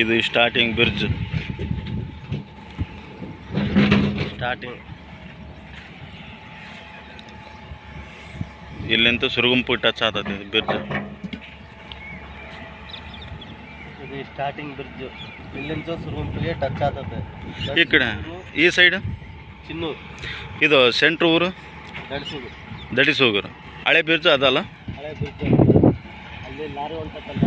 ಇದು starting bridge starting ಇಲ್ಲಿಂದ ಸುರುಗುಂಪು touch ಆಗ್ತದೆ ಇದು ಬ್ರಿಡ್ಜ್ ಇದು ಸ್ಟಾರ್ಟಿಂಗ್ ಬ್ರಿಡ್ಜ್ ಇಲ್ಲಿಂದ ಸುರುಗುಂಪಿಗೆ ಟಚ್ ಆಗ್ತದೆ ಈ ಕಡೆ ಈ ಸೈಡ್ ಚಿನ್ನೂರು. ಇದು ಸೆಂಟ್ರ್ ಊರು? ನಡೆಸುದು ದಡಿಸೋಗರು ಹಳೆ ಬ್ರಿಡ್ಜ್ ಅದಲ್ಲ? ಹಳೆ ಬ್ರಿಡ್ಜ್ ಅಲ್ಲಿ ಲಾರಿ ಹೊಂಟತ್ತಲ್ಲ.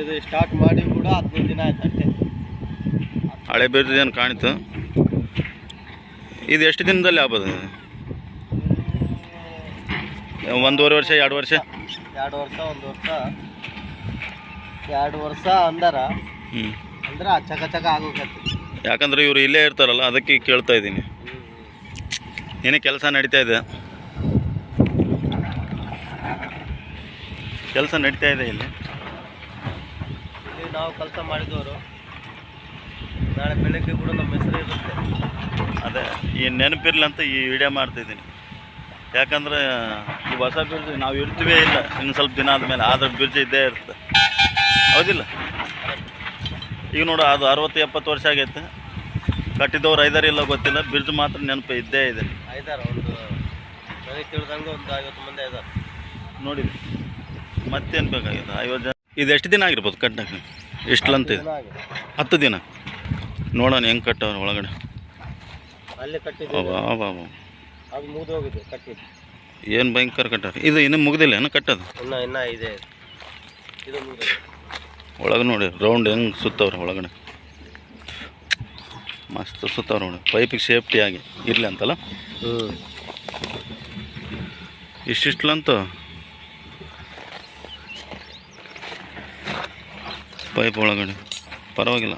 ಇದು ಸ್ಟಾರ್ಟ್ ಮಾಡಿ ಕೂಡ ಹದಿನೈದು ದಿನ ಆಯ್ತು ಅಷ್ಟೇ. ಹಳೆ ಬೀರ್ದು ಏನು ಕಾಣಿತು? ಇದು ಎಷ್ಟು ದಿನದಲ್ಲಿ ಆಗ್ಬೋದು? ಒಂದೂವರೆ ವರ್ಷ ಎರಡು ವರ್ಷ? ಎರಡು ವರ್ಷ ಒಂದು ವರ್ಷ. ಎರಡು ವರ್ಷ ಅಂದಾರ ಹ್ಞೂ ಅಂದ್ರೆ ಚಕ ಚಕ ಆಗೋಕತ್ತಿ. ಯಾಕಂದ್ರೆ ಇವರು ಇಲ್ಲೇ ಇರ್ತಾರಲ್ಲ ಅದಕ್ಕೆ ಕೇಳ್ತಾ ಇದ್ದೀನಿ. ಏನೇ ಕೆಲಸ ನಡೀತಾ ಇದೆ? ಕೆಲಸ ನಡೀತಾ ಇದೆ ಇಲ್ಲಿ. ನಾವು ಕೆಲಸ ಮಾಡಿದವರು ನಾಳೆ ಬೆಳಗ್ಗೆ ಕೂಡ ನಮ್ಮ ಹೆಸರು ಇರುತ್ತೆ. ಅದೇ ಈ ನೆನಪಿರ್ಲಿ ಅಂತ ಈ ವಿಡಿಯೋ ಮಾಡ್ತಿದ್ದೀನಿ. ಯಾಕಂದ್ರೆ ಈ ಹೊಸ ಬ್ರಿಡ್ಜ್ ನಾವು ಇರ್ತೀವೇ ಇಲ್ಲ. ಇನ್ನು ಸ್ವಲ್ಪ ದಿನ ಆದಮೇಲೆ ಆದ್ರೆ ಬ್ರಿಡ್ಜ್ ಇದ್ದೇ ಇರುತ್ತೆ. ಹೌದಿಲ್ಲ? ಈಗ ನೋಡು ಅದು ಅರವತ್ತು ಎಪ್ಪತ್ತು ವರ್ಷ ಆಗೈತೆ. ಕಟ್ಟಿದವ್ರು ಐದಾರು ಇಲ್ಲ ಗೊತ್ತಿಲ್ಲ. ಬ್ರಿಡ್ಜ್ ಮಾತ್ರ ನೆನಪು ಇದ್ದೇ ಇದೆ. ಐದಾರ ಒಂದು ನನಗೆ ತಿಳಿದಂಗೆ ಒಂದು ಐವತ್ತು ಮಂದಿ ಐದಾರ. ನೋಡಿ ಮತ್ತೇನು ಬೇಕಾಗಿದೆ ಐವತ್ತು ಜನ ಇದು ಎಷ್ಟು ದಿನ ಆಗಿರ್ಬೋದು ಕಟ್ಟಕ್ಕೆ ಎಷ್ಟು ಇದೆ? ಹತ್ತು ದಿನ. ನೋಡೋಣ ಹೆಂಗೆ ಕಟ್ಟವ್ರು ಒಳಗಡೆ. ಏನು ಭಯಂಕರ ಕಟ್ಟಾರ? ಇದು ಇನ್ನೂ ಮುಗ್ದಿಲ್ಲ ಏನು ಕಟ್ಟೋದು? ಒಳಗೆ ನೋಡಿ ರೌಂಡ್ ಹೆಂಗೆ ಸುತ್ತವ್ರೆ ಒಳಗಡೆ. ಮಸ್ತ್ ಸುತ್ತವ್ರೆ ನೋಡಿ. ಪೈಪಿಗೆ ಸೇಫ್ಟಿ ಆಗಿ ಇರಲಿ ಅಂತಲ್ಲ? ಇಷ್ಟಿಷ್ಟಲಂತೂ? ಪೈಪ್ ಒಳಗಡೆ. ಪರವಾಗಿಲ್ಲ.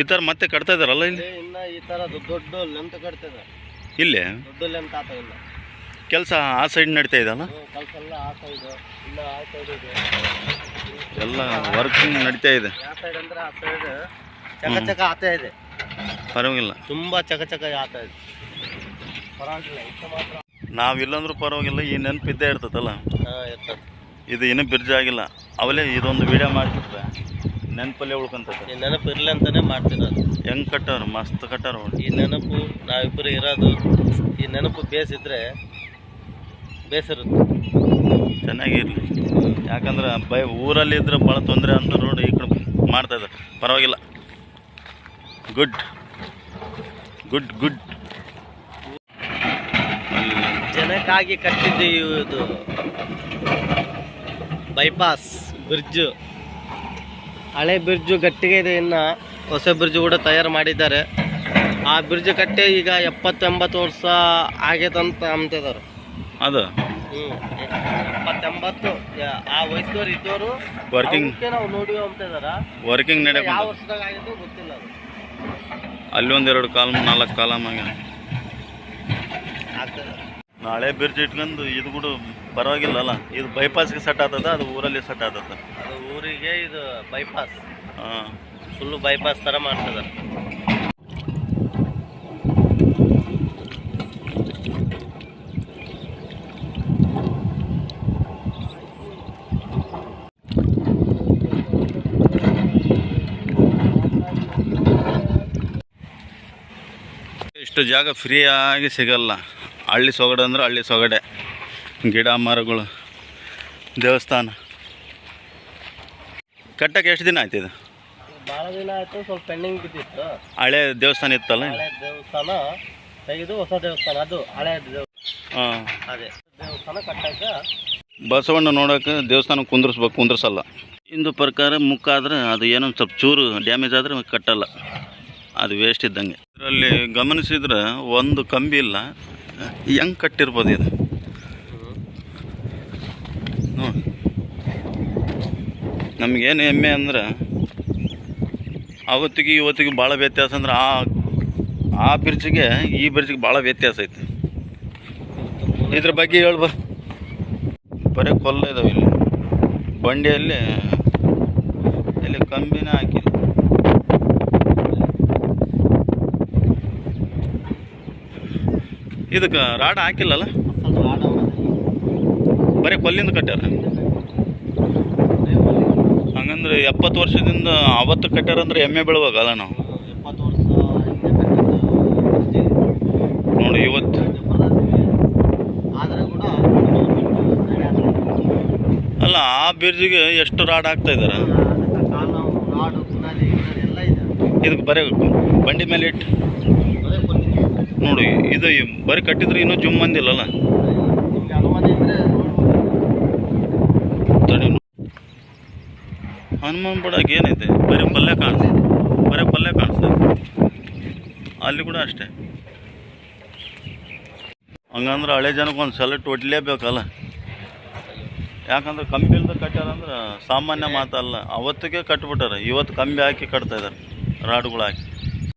ಈ ಥರ ಮತ್ತೆ ಕಟ್ತಾ ಇದ್ದಾರಲ್ಲ ಇಲ್ಲಿ? ಇಲ್ಲ ಈ ಥರ ದೊಡ್ಡ ದೊಡ್ಡ ಲೆಂತ್ ಇದ್ದಾರೆ. ಇಲ್ಲೇ? ದೊಡ್ಡ ಲೆಂತ್ ಆತ ಇಲ್ಲ. ಕೆಲಸ ಆ ಸೈಡ್ ನಡೀತಾ ಕೆಲಸ ಕಲ್ಸೆಲ್ಲ ಆ ಸೈಡ್ ಇಲ್ಲ ಆ ಸೈಡ್ ಇದೆ. ಎಲ್ಲ ವರ್ಕಿಂಗ್ ನಡೀತಾ ಇದೆ. ಯಾವ ಸೈಡ್ ಅಂದ್ರೆ ಆ ಸೈಡ್ ಚಕ ಚಕ ಆತ ಇದೆ. ಪರವಾಗಿಲ್ಲ. ತುಂಬಾ ಚಕ ಚಕ ಆತ ಇದೆ. ಪರವಾಗಿಲ್ಲ ಇಷ್ಟ ಮಾತ್ರ. ನಾವಿಲ್ಲಂದ್ರೂ ಪರವಾಗಿಲ್ಲ ಈ ನೆನಪು ಇದ್ದೇ ಇರ್ತದಲ್ಲ ಇದು ಇನ್ನೂ ಬಿರ್ಜ್ ಆಗಿಲ್ಲ. ಅವಲೇ ಇದೊಂದು ವಿಡಿಯೋ ಮಾಡಿಬಿಟ್ರೆ ನೆನಪಲ್ಲೇ ಉಳ್ಕೊಂತದೆ. ಈ ನೆನಪು ಇರ್ಲಿ ಅಂತಾನೆ ಮಾಡ್ತಿರೋದು. ಹೆಂಗೆ ಕಟ್ಟಾರ? ಮಸ್ತ್ ಕಟ್ಟಾರ ಈ ನೆನಪು ನಾವಿಬ್ಬರು ಇರೋದು ಈ ನೆನಪು ಬೇಸಿದ್ರೆ ಬೇಸಿರುತ್ತೆ. ಚೆನ್ನಾಗಿರಲಿ. ಯಾಕಂದ್ರೆ ಬೈ ಊರಲ್ಲಿ ಇದ್ರೆ ಭಾಳ ತೊಂದರೆ ಅಂತ ನೋಡಿ ಈ ಕಡೆ ಮಾಡ್ತಾ ಇದ್ದಾರೆ. ಪರವಾಗಿಲ್ಲ. ಗುಡ್ ಗುಡ್ ಗುಡ್ ಜನಕ್ಕಾಗಿ ಕಟ್ಟಿದ್ದು ಇದು ಬೈಪಾಸ್ ಬ್ರಿಡ್ಜ್. ಹಳೆ ಬ್ರಿಡ್ಜ್ ಗಟ್ಟಿಗೆ ಇದೆ ಇನ್ನು ಹೊಸ ಬ್ರಿಡ್ಜ್ ಕೂಡ ತಯಾರು ಮಾಡಿದ್ದಾರೆ. ಆ ಬ್ರಿಡ್ಜ್ ಕಟ್ಟೆ ಈಗ ಎಪ್ಪತ್ತೆಂಬತ್ತು ವರ್ಷ ಆಗೈತಂತ ಅಂತಿದ್ದಾರೆ ಅದು? ಹ್ಞೂ ಎಪ್ಪತ್ತೆಂಬತ್ತು ಆ ವಯಸ್ಸದವ್ರು ಇದ್ದವರು ವರ್ಕಿಂಗ್ ನಾವು ನೋಡಿ ಅಂತಿದಾರ ವರ್ಕಿಂಗ್ ಯಾವ ನಡೆಯಕ್ಕೆ ವರ್ಷದಾಗ ಆಗಿದ್ದು ಗೊತ್ತಿಲ್ಲ ಅದು. ಅಲ್ಲಿ ಒಂದೆರಡು ಕಾಲಮ್ ನಾಲ್ಕು ಕಾಲಮ್ ಆಗಿದೆ. ಆಗ್ತದೆ. ನಾಳೆ ಬ್ರಿಡ್ಜ್ ಇಟ್ಕೊಂಡು ಇದು ಕೂಡ ಪರವಾಗಿಲ್ಲ ಅಲ್ಲ ಇದು ಬೈಪಾಸ್ಗೆ ಸೆಟ್ ಆಗ್ತದ ಅದು ಊರಲ್ಲಿ ಸೆಟ್ ಆಗ್ತದ. ಅದು ಊರಿಗೆ ಇದು ಬೈಪಾಸ್ ಹಾಂ. ಫುಲ್ಲು ಬೈಪಾಸ್ ಥರ ಮಾಡ್ತದ. ಇಷ್ಟು ಜಾಗ ಫ್ರೀಯಾಗಿ ಸಿಗಲ್ಲ. ಹಳ್ಳಿ ಸೊಗಡೆ ಅಂದ್ರೆ ಹಳ್ಳಿ ಸೊಗಡೆ. ಗಿಡ ಮರಗಳು ದೇವಸ್ಥಾನ. ಕಟ್ಟಕ್ಕೆ ಎಷ್ಟು ದಿನ ಆಯ್ತು ಇದು? ಭಾಳ ದಿನ ಆಯಿತು ಸ್ವಲ್ಪ ಪೆಂಡಿಂಗ್ ಬಿದ್ದಿತ್ತು. ಹಳೆ ದೇವಸ್ಥಾನ ಇತ್ತಲ್ಲ ಹಳೆ ದೇವಸ್ಥಾನ ತೆಗೆದು ಹೊಸ ದೇವಸ್ಥಾನ ಅದು ಹಳೆ ಹಾಂ. ಅದೇ ದೇವಸ್ಥಾನ ಕಟ್ಟಕ್ಕೆ. ಬಸವಣ್ಣ ನೋಡೋಕೆ ದೇವಸ್ಥಾನ ಕುಂದ್ರಿಸ್ಬೇಕು ಕುಂದ್ರಿಸಲ್ಲ. ಇಂದು ಪ್ರಕಾರ ಮುಕ್ಕಾದ್ರೆ ಅದು ಏನೋ ಸ್ವಲ್ಪ ಚೂರು ಡ್ಯಾಮೇಜ್ ಆದರೆ ಕಟ್ಟಲ್ಲ. ಅದು ವೇಸ್ಟ್ ಇದ್ದಂಗೆ. ಇದರಲ್ಲಿ ಗಮನಿಸಿದ್ರೆ ಒಂದು ಕಂಬಿ ಇಲ್ಲ. ಹೆಂಗೆ ಕಟ್ಟಿರ್ಬೋದು ಇದು? ನೋಡಿ. ನಮಗೇನು ಹೆಮ್ಮೆ ಅಂದ್ರೆ ಅವತ್ತಿಗೆ ಇವತ್ತಿಗೆ ಭಾಳ ವ್ಯತ್ಯಾಸ ಅಂದ್ರೆ ಆ ಆ ಬ್ರಿಡ್ಜ್ಗೆ ಈ ಬ್ರಿಡ್ಜ್ಗೆ ಭಾಳ ವ್ಯತ್ಯಾಸ ಐತೆ. ಇದ್ರ ಬಗ್ಗೆ ಹೇಳ್ಬ. ಬರೀ ಕೊಲ್ಲ ಇದಾವೆ ಇಲ್ಲಿ. ಬಂಡಿಯಲ್ಲಿ, ಇಲ್ಲಿ ಕಂಬಿನ ಹಾಕಿದೆ ಇದಕ್ಕೆ ರಾಡ್ ಹಾಕಿಲ್ಲಲ್ಲ? ಬರೀ ಕೊಲ್ಲಿಂದ ಕಟ್ಟ್ಯಾರ? ಹಂಗಂದ್ರೆ ಎಪ್ಪತ್ತು ವರ್ಷದಿಂದ ಅವತ್ತು ಕಟ್ಟ್ಯಾರ ಅಂದ್ರೆ ಎಮ್ಮೆ ಬೀಳ್ಬೇಕಲ್ಲ ನಾವು. ಎಪ್ಪತ್ತು ವರ್ಷ ನೋಡಿ ಇವತ್ತು. ಆದರೆ ಕೂಡ ಅಲ್ಲ ಆ ಬ್ರಿಡ್ಜಿಗೆ ಎಷ್ಟು ರಾಡ್ ಹಾಕ್ತಾ ಇದಾರೆ? ಇದಕ್ಕೆ ಬರೀ ಬಂಡಿ ಮೇಲೆ ಇಟ್ಟು. ನೋಡಿ, ಇದು ಬರೀ ಕಟ್ಟಿದ್ರೆ ಇನ್ನೂ ಜುಮ್ ಬಂದಿಲ್ಲಲ್ಲ? ಹನುಮಾನ್ ಬಿಡಕ್ಕೆ ಏನಿದೆ ಬರೀ ಪಲ್ಯ ಕಾಣಿಸ್ತದೆ ಬರೀ ಪಲ್ಯ ಕಾಣಿಸ್ತದೆ ಅಲ್ಲಿ ಕೂಡ ಅಷ್ಟೇ. ಹಂಗಂದ್ರೆ ಹಳೆ ಜನಕ್ಕೆ ಒಂದು ಸೆಲೆಕ್ಟ್ ಒಡ್ಲೇಬೇಕಲ್ಲ? ಯಾಕಂದ್ರೆ ಕಮ್ಮಿ ಇಲ್ಲದ ಕಟ್ಟಾರಂದ್ರೆ ಸಾಮಾನ್ಯ ಮಾತಲ್ಲ. ಅವತ್ತಿಗೆ ಕಟ್ಬಿಟ್ಟಾರೆ. ಇವತ್ತು ಕಂಬಿ ಹಾಕಿ ಕಟ್ತಾ ಇದ್ದಾರೆ ರಾಡುಗಳು ಹಾಕಿ.